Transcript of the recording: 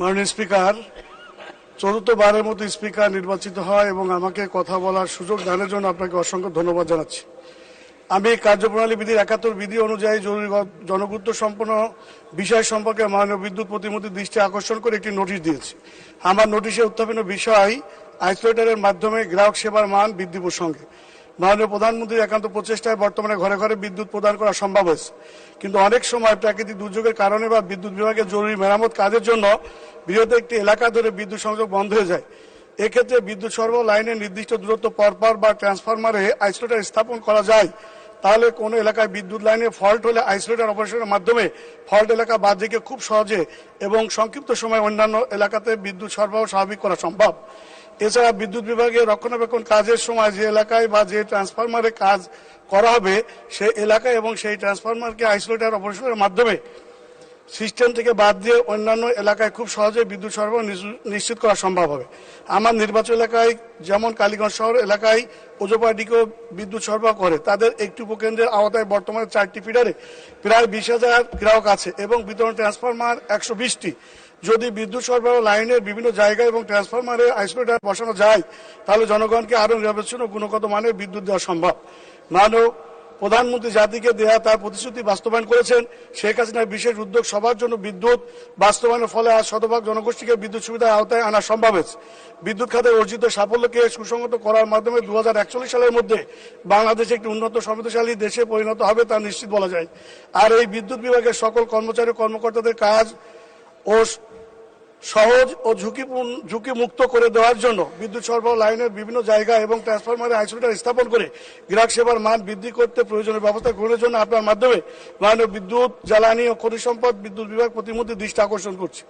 মাননীয় স্পিকার, চতুর্থবারের মতো স্পিকার নির্বাচিত হয় এবং আমাকে কথা বলার সুযোগ দানের জন্য আপনাকে অসংখ্য ধন্যবাদ জানাচ্ছি। আমি কার্যপ্রণালী বিধির একাত্তর বিধি অনুযায়ী জরুরি জনগুরুত্ব সম্পন্ন বিষয় সম্পর্কে মাননীয় বিদ্যুৎ প্রতিমন্ত্রীর দৃষ্টি আকর্ষণ করে একটি নোটিশ দিয়েছি। আমার নোটিশে উত্থাপিত বিষয় আইসোলেটারের মাধ্যমে গ্রাহক সেবার মান বৃদ্ধি প্রসঙ্গে। মাননীয় প্রধানমন্ত্রীর একান্ত প্রচেষ্টায় বর্তমানে ঘরে ঘরে বিদ্যুৎ প্রদান করা সম্ভব হয়েছে। কিন্তু অনেক সময় প্রাকৃতিক দুর্যোগের কারণে বা বিদ্যুৎ বিভাগের জরুরি মেরামত কাজের জন্য বৃহৎ একটি এলাকা ধরে বিদ্যুৎ সংযোগ বন্ধ হয়ে যায়। এক্ষেত্রে বিদ্যুৎ সরবরাহ লাইনের নির্দিষ্ট দূরত্ব পরপর বা ট্রান্সফরমারে আইসোলেটার স্থাপন করা যায়। তাহলে কোনো এলাকায় বিদ্যুৎ লাইনে ফল্ট হলে আইসোলেটার অপারেশনের মাধ্যমে ফল্ট এলাকা বাদ দিকে খুব সহজে এবং সংক্ষিপ্ত সময় অন্যান্য এলাকাতে বিদ্যুৎ সরবরাহ স্বাভাবিক করা সম্ভব। এছাড়া বিদ্যুৎ বিভাগে রক্ষণাবেক্ষণ কাজের সময় যে এলাকায় বা যে ট্রান্সফরমারে কাজ করা হবে সেই এলাকায় এবং সেই ট্রান্সফরমারকে আইসোলেটার অপারেশনের মাধ্যমে সিস্টেম থেকে বাদ দিয়ে অন্যান্য এলাকায় খুব সহজে বিদ্যুৎ সরবরাহ নিশ্চিত করা সম্ভব হবে। আমার নির্বাচন এলাকায় যেমন কালীগঞ্জ শহর এলাকায় ওজোপাডিকেও বিদ্যুৎ সরবরাহ করে। তাদের একটি উপকেন্দ্রের আওতায় বর্তমানে চারটি ফিডারে প্রায় বিশ হাজার গ্রাহক আছে এবং বিতরণ ট্রান্সফরমার একশো বিশটি। যদি বিদ্যুৎ সরবরাহ লাইনের বিভিন্ন জায়গায় এবং ট্রান্সফরমারে আইসোলেটার বসানো যায়, তাহলে জনগণকে আরও নিরবেচন ও গুণগত মানের বিদ্যুৎ দেওয়া সম্ভব। মানব প্রধানমন্ত্রী জাতিকে দেয়া তার প্রতিশ্রুতি বাস্তবায়ন করেছেন। শেখ হাসিনার বিশেষ উদ্যোগ সবার জন্য বিদ্যুৎ। বাস্তবায়নের ফলে আজ শতভাগ জনগোষ্ঠীকে বিদ্যুৎ সুবিধার আওতায় আনা সম্ভব হয়েছে। বিদ্যুৎ খাতে অর্জিত সাফল্যকে সুসংগত করার মাধ্যমে দু হাজার একচল্লিশ সালের মধ্যে বাংলাদেশ একটি উন্নত সমৃদ্ধশালী দেশে পরিণত হবে তা নিশ্চিত বলা যায়। আর এই বিদ্যুৎ বিভাগের সকল কর্মচারী কর্মকর্তাদের কাজ ও সহজ ও ঝুঁকিপূর্ণ ঝুঁকি মুক্ত করে দেওয়ার জন্য বিদ্যুৎ সরবরাহ লাইনের বিভিন্ন জায়গা এবং ট্রান্সফরমারে আইসোলেটার স্থাপন করে গ্রাহক সেবার মান বৃদ্ধি করতে প্রয়োজনীয় ব্যবস্থা গ্রহণের জন্য আপনার মাধ্যমে মাননীয় বিদ্যুৎ, জ্বালানি ও খনিজ সম্পদ বিদ্যুৎ বিভাগ প্রতিমধ্যে দৃষ্টি আকর্ষণ করছে।